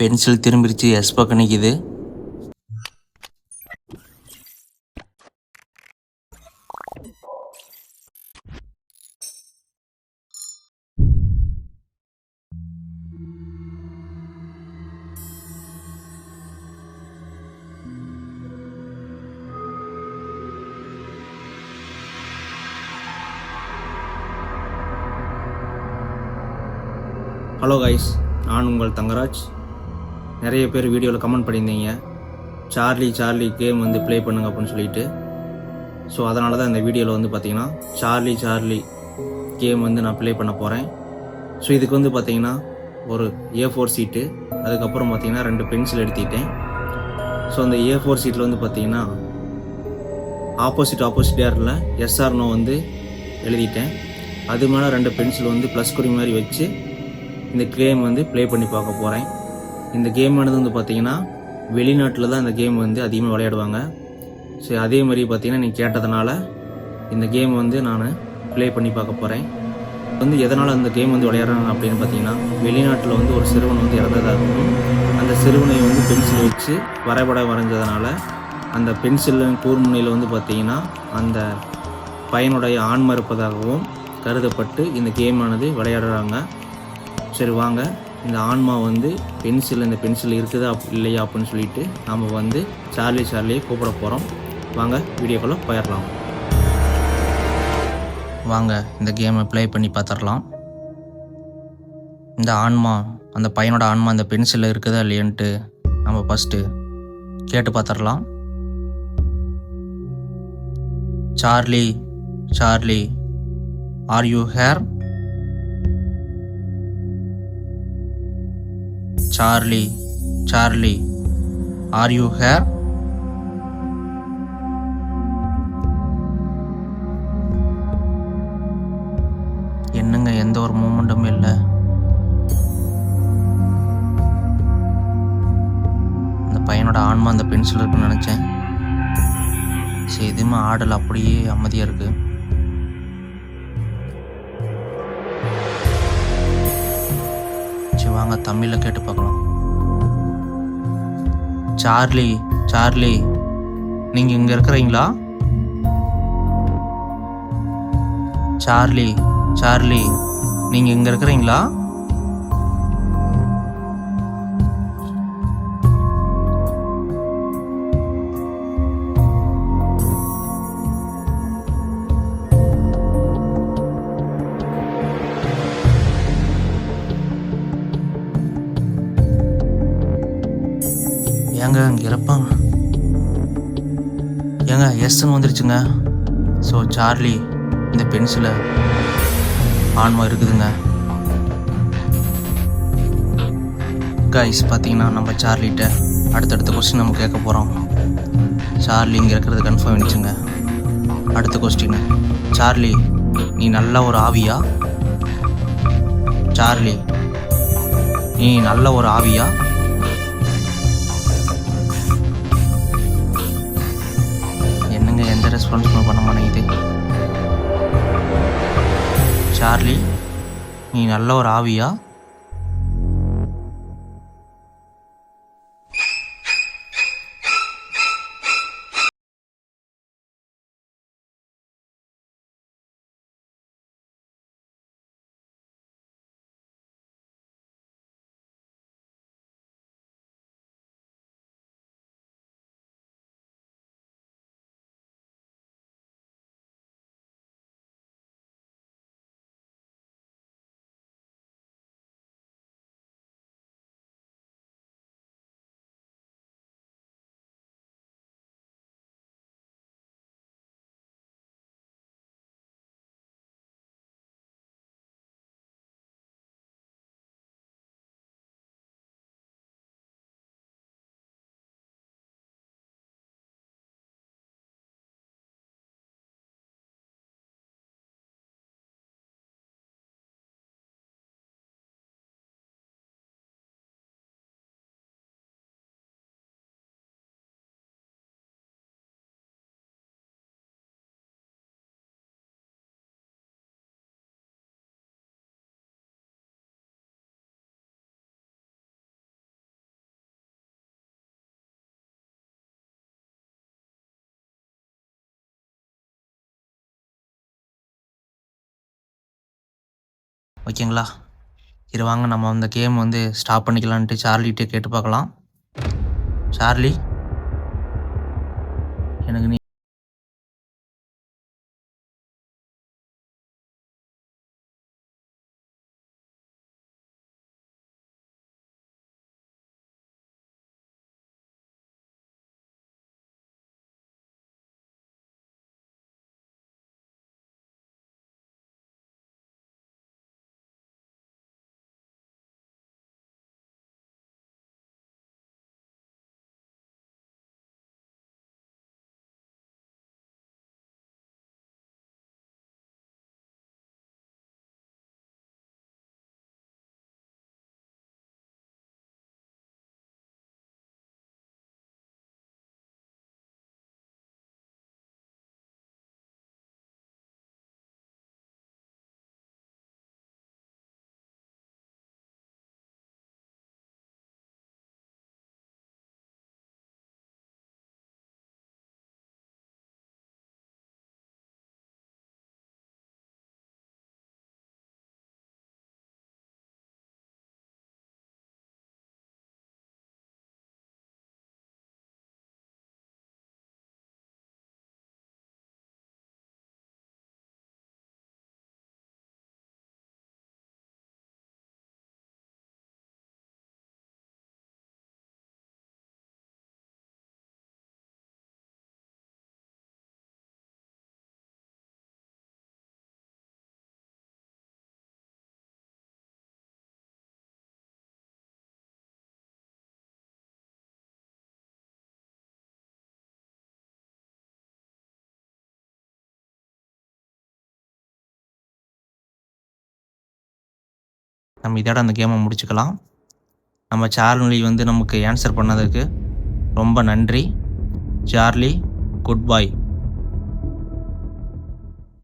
Pencil திரும்பிடுச்சு S பக்கம் நிற்கிது hello guys நான் உங்கள் தங்கராஜ். நிறைய பேர் வீடியோவில் கமெண்ட் பண்ணியிருந்தீங்க. சார்லி சார்லி கேம் வந்து ப்ளே பண்ணுங்க அப்படின்னு சொல்லிட்டு. ஸோ அதனால தான் இந்த வீடியோவில் வந்து பார்த்தீங்கன்னா சார்லி சார்லி கேம் வந்து நான் ப்ளே பண்ண போகிறேன் ஸோ இதுக்கு வந்து பார்த்தீங்கன்னா ஒரு ஏ ஃபோர் சீட்டு அதுக்கப்புறம் பார்த்தீங்கன்னா ரெண்டு பென்சில் எடுத்துக்கிட்டேன். ஸோ அந்த ஏ ஃபோர் சீட்டில் வந்து பார்த்தீங்கன்னா ஆப்போசிட் ஆப்போசிட் ஏரில் எஸ்ஆர் நோ வந்து எழுதிட்டேன். அது மேலே ரெண்டு பென்சில் வந்து ப்ளஸ் குறி மாதிரி வச்சு இந்த கேம் வந்து ப்ளே பண்ணி பார்க்க போகிறேன் இந்த கேமானது வந்து பார்த்தீங்கன்னா வெளிநாட்டில் தான் இந்த கேம் வந்து அதிகமாக விளையாடுவாங்க. ஸோ அதே மாதிரி பார்த்தீங்கன்னா நீ கேட்டதுனால இந்த கேம் வந்து நான் ப்ளே பண்ணி பார்க்க போகிறேன் வந்து எதனால் அந்த கேம் வந்து விளையாடுறாங்க அப்படின்னு பார்த்தீங்கன்னா வெளிநாட்டில் வந்து ஒரு சிறுவன் வந்து இறந்ததாகவும் அந்த சிறுவனை வந்து பென்சில் வச்சு வரைபடம் வரைஞ்சதுனால அந்த பென்சில் கூர்முனையில் வந்து பார்த்தீங்கன்னா அந்த பையனுடைய ஆன்மா இருப்பதாகவும் கருதப்பட்டு இந்த கேமானது விளையாடுறாங்க. சரி வாங்க. இந்த ஆன்மா வந்து பென்சில் இந்த பென்சில் இருக்குதா இல்லையா அப்படின்னு சொல்லிட்டு நாம் வந்து சார்லி சார்லியை கூப்பிட போகிறோம் வாங்க வீடியோக்குள்ளே போயிடலாம். வாங்க இந்த கேமை ப்ளே பண்ணி பார்த்துடலாம். இந்த ஆன்மா அந்த பையனோட ஆன்மா அந்த பென்சிலில் இருக்குதா இல்லையன்ட்டு நம்ம ஃபஸ்ட்டு கேட்டு பார்த்துடலாம். Charlie Charlie are you here Charlie Charlie are you here என்னங்க எந்த ஒரு மூமெண்ட்டும் இல்லை. அந்த பையனோட ஆன்மா அந்த பென்சில் இருக்குன்னு நினச்சேன். சரி எதுவுமே ஆடல் அப்படியே அமைதியாக இருக்குது வாங்க தமிழில் கேட்டு பார்க்கலாம். சார்லி சார்லி நீங்கள் இங்கே இருக்கிறீங்களா? சார்லி சார்லி நீங்கள் இங்கே இருக்கிறீங்களா? ஏங்க இங்கே இருப்பான் ஏங்க எஸ்ன்னு வந்துருச்சுங்க. ஸோ சார்லி இந்த பென்சிலை ஆன்மா இருக்குதுங்க. கைஸ் பார்த்தீங்கன்னா நம்ம சார்லிகிட்ட அடுத்தடுத்த கொஸ்டின் நம்ம கேட்க போகிறோம் சார்லி இங்கே இருக்கிறது கன்ஃபார்ம் ஆயிடுச்சுங்க அடுத்த கொஸ்டின் சார்லி நீ நல்ல ஒரு ஆவியா? சார்லி நீ நல்ல ஒரு ஆவியா? ரெஸ்பான்ஸ் பண்ண மாட்டேங்குது. சார்லி நீ நல்ல ஒரு ஆவியா? ஓகேங்களா? சரி வாங்க நம்ம அந்த கேம் வந்து ஸ்டாப் பண்ணிக்கலான்ட்டு சார்லிகிட்டே கேட்டு பார்க்கலாம். சார்லி? எனக்கு நீ நம்ம இதோட அந்த கேமை முடிச்சுக்கலாம். நம்ம சார்லி வந்து நமக்கு ஆன்சர் பண்ணதுக்கு ரொம்ப நன்றி. சார்லி குட் பாய்